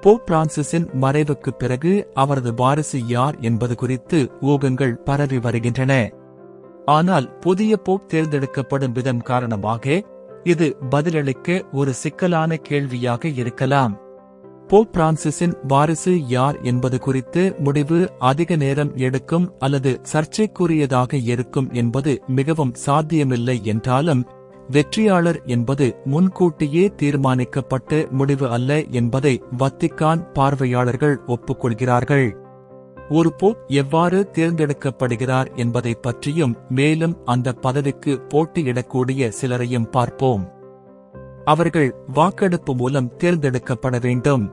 Pope பிரான்சிஸின் மறைவுக்குப் பிறகு அவரது வாரிசு யார் என்பது குறித்து ஊகங்கள் பரவி வருகின்றன. ஆனால் புதிய போப் தேர்ந்தெடுக்கப்படும் விதம் காரணமாக இது பதிலளிக்க ஒரு சிக்கலான கேள்வியாக இருக்கலாம். போப் பிரான்சிஸின் வாரிசு யார் என்பது குறித்து முடிவு அதிக நேரம் எடுக்கும் அல்லது சர்ச்சைக்குரியதாக இருக்கும் என்பது மிகவும் சாத்தியமில்லை என்றாலும் வெற்றியாளர் என்பது முன்கூட்டியே தீர்மானிக்கப்பட்ட முடிவு அல்ல என்பதை வத்திக்கான் பார்வையாளர்கள் ஒப்புக்கொள்கிறார்கள். ஒரு போப் எவ்வாறு தேர்ந்தெடுக்கப்படுகிறார் என்பதை பற்றியும் மேலும் அந்த பதவிக்கு போட்டியிடக்கூடிய சிலரையும் பார்ப்போம். அவர்கள் வாக்கெடுப்பு மூலம் தேர்ந்தெடுக்கப்பட வேண்டும்.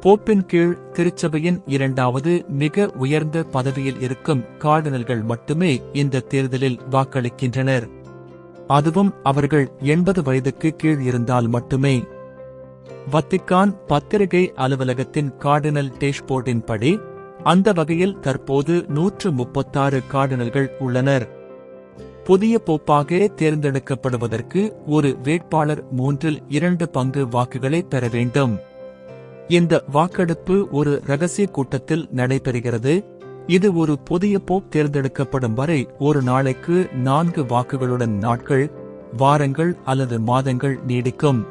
போப்பின் கீழ் திருச்சபையின் இரண்டாவது மிக உயர்ந்த பதவியில் இருக்கும் கார்டினல்கள் மட்டுமே இந்த தேர்தலில் வாக்களிக்கின்றனர். அதுவும் அவர்கள் எண்பது வயதுக்கு கீழ் இருந்தால் மட்டுமே. வத்திக்கான் பத்திரிகை அலுவலகத்தின் கார்டினல் டேஷ்போர்டின் படி அந்த வகையில் தற்போது நூற்று முப்பத்தாறு கார்டினல்கள் உள்ளனர். புதிய போப்பாக தேர்ந்தெடுக்கப்படுவதற்கு ஒரு வேட்பாளர் மூன்றில் இரண்டு பங்கு வாக்குகளை பெற வேண்டும். இந்த வாக்கெடுப்பு ஒரு ரகசிய கூட்டத்தில் நடைபெறுகிறது. இது ஒரு புதிய போப் தேர்ந்தெடுக்கப்படும் வரை ஒரு நாளைக்கு நான்கு வாக்குகளுடன் நாட்கள் வாரங்கள் அல்லது மாதங்கள் நீடிக்கும்.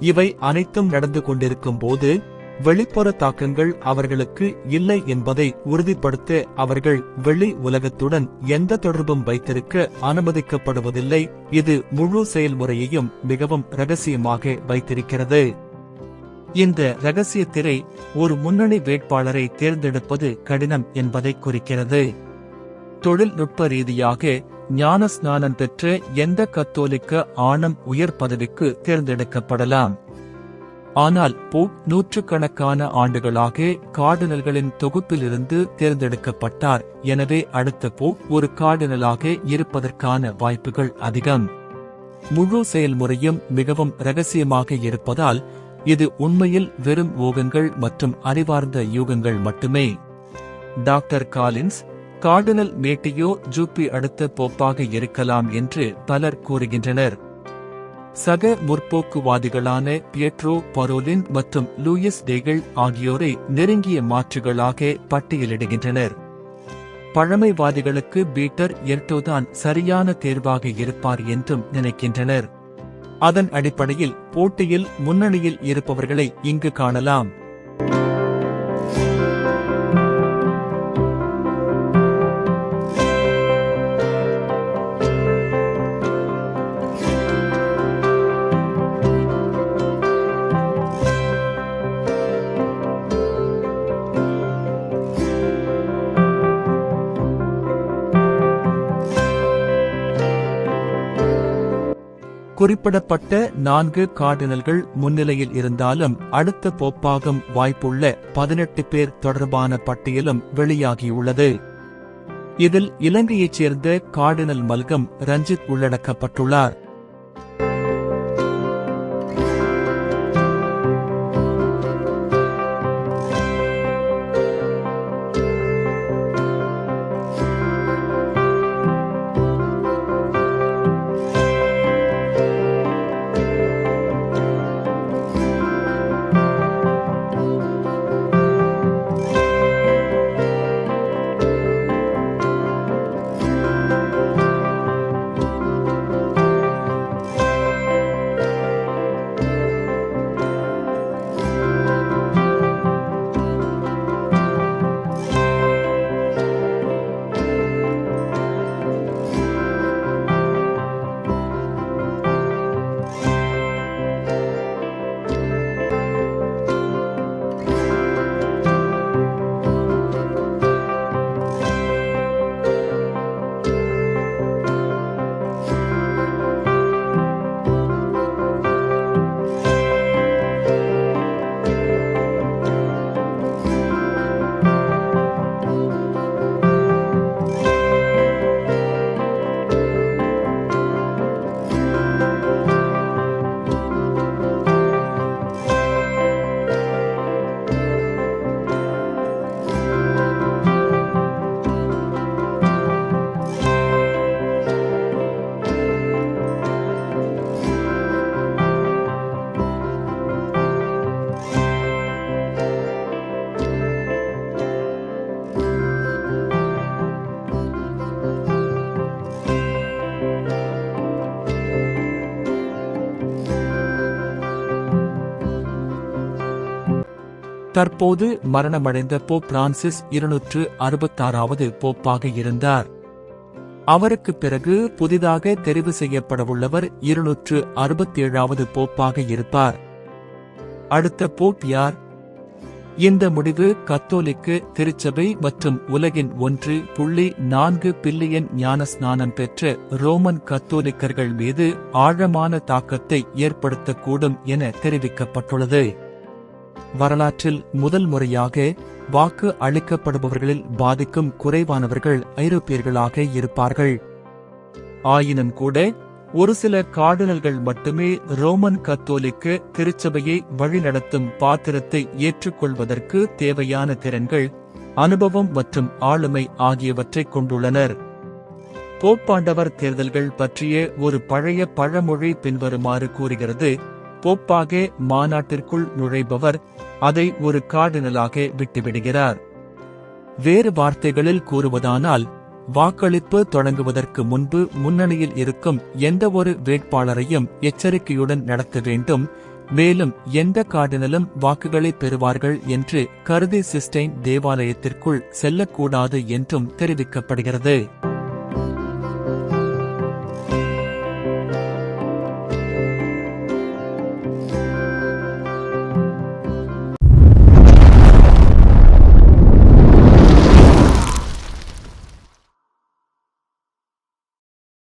இவை அனைத்தும் நடந்து கொண்டிருக்கும் போது வெளிப்புற தாக்கங்கள் அவர்களுக்கு இல்லை என்பதை உறுதிப்படுத்த அவர்கள் வெளி உலகத்துடன் எந்த தொடர்பும் வைத்திருக்க அனுமதிக்கப்படுவதில்லை. இது முழு செயல்முறையையும் மிகவும் ரகசியமாக வைத்திருக்கிறது. இந்த ரகசிய திரை ஒரு முன்னணி வேட்பாளரை தேர்ந்தெடுப்பது கடினம் என்பதை குறிக்கிறது. தொழில்நுட்ப ரீதியாக ஞான ஸ்நானம் பெற்ற எந்த கத்தோலிக்க ஆணம் உயர் பதவிக்கு தேர்ந்தெடுக்கப்படலாம். ஆனால் போப் நூற்றுக்கணக்கான ஆண்டுகளாக கார்டினல்களின் தொகுப்பிலிருந்து தேர்ந்தெடுக்கப்பட்டார். எனவே அடுத்த போப் ஒரு கார்டினலாக இருப்பதற்கான வாய்ப்புகள் அதிகம். முழு செயல்முறையும் மிகவும் ரகசியமாக இருப்பதால் இது உண்மையில் வெறும் ஊகங்கள் மற்றும் அறிவார்ந்த யூகங்கள் மட்டுமே. Doctor Collins cardinal Matteo Zuppi அடுத்த போப்பாக இருக்கலாம் என்று பலர் கூறுகின்றனர். சக முற்போக்குவாதிகளான பியட்ரோ பரோலின் மற்றும் லூயிஸ் டேகள் ஆகியோரை நெருங்கிய மாற்றுகளாக பட்டியலிடுகின்றனர். பழமைவாதிகளுக்கு பீட்டர் எர்டோதான் சரியான தேர்வாக இருப்பார் என்றும் நினைக்கின்றனர். அதன் அடிப்படையில் போட்டியில் முன்னணியில் இருப்பவர்களை இங்கு காணலாம். குறிப்பிடப்பட்ட நான்கு கார்டினல்கள் முன்னிலையில் இருந்தாலும் அடுத்த போப்பாகும் வாய்ப்புள்ள பதினெட்டு பேர் தொடர்பான பட்டியலும் வெளியாகியுள்ளது. இதில் இலங்கையைச் சேர்ந்த கார்டினல் மல்கம் ரஞ்சித் உள்ளடக்கப்பட்டுள்ளார். தற்போது மரணமடைந்த போப் பிரான்சிஸ் இருநூற்று அறுபத்தாறாவது போப்பாக இருந்தார். அவருக்கு பிறகு புதிதாக தெரிவு செய்யப்படவுள்ளவர் இருநூற்று அறுபத்தேழாவது போப்பாக இருப்பார். அடுத்த போப் யார்? இந்த முடிவு கத்தோலிக்கு திருச்சபை மற்றும் உலகின் ஒன்று புள்ளி நான்கு பில்லியன் ஞானஸ்நானம் பெற்ற ரோமன் கத்தோலிக்கர்கள் மீது ஆழமான தாக்கத்தை ஏற்படுத்தக்கூடும் என தெரிவிக்கப்பட்டுள்ளது. வரலாற்றில் முதல் முறையாக வாக்கு அளிக்கப்படுபவர்களில் பாதிக்கும் குறைவானவர்கள் ஐரோப்பியர்களாக இருப்பார்கள். ஆயினும் கூட ஒரு சில கார்டினல்கள் மட்டுமே ரோமன் கத்தோலிக்கு திருச்சபையை வழிநடத்தும் பாத்திரத்தை ஏற்றுக்கொள்வதற்கு தேவையான திறன்கள் அனுபவம் மற்றும் ஆளுமை ஆகியவற்றைக் கொண்டுள்ளனர். போப்பாண்டவர் தேர்தல்கள் பற்றிய ஒரு பழைய பழமொழி பின்வருமாறு கூறுகிறது போப்பாக மாநாட்டிற்குள் நுழைபவர் அதை ஒரு கார்டினலாக விட்டுவிடுகிறார். வேறு வார்த்தைகளில் கூறுவதானால் வாக்களிப்பு தொடங்குவதற்கு முன்பு முன்னணியில் இருக்கும் எந்த ஒரு வேட்பாளரையும் எச்சரிக்கையுடன் நடத்த வேண்டும் மேலும் எந்த கார்டினலும் வாக்குகளை பெறுவார்கள் என்று கருதி சிஸ்டைன் தேவாலயத்திற்குள் செல்லக்கூடாது என்றும் தெரிவிக்கப்படுகிறது.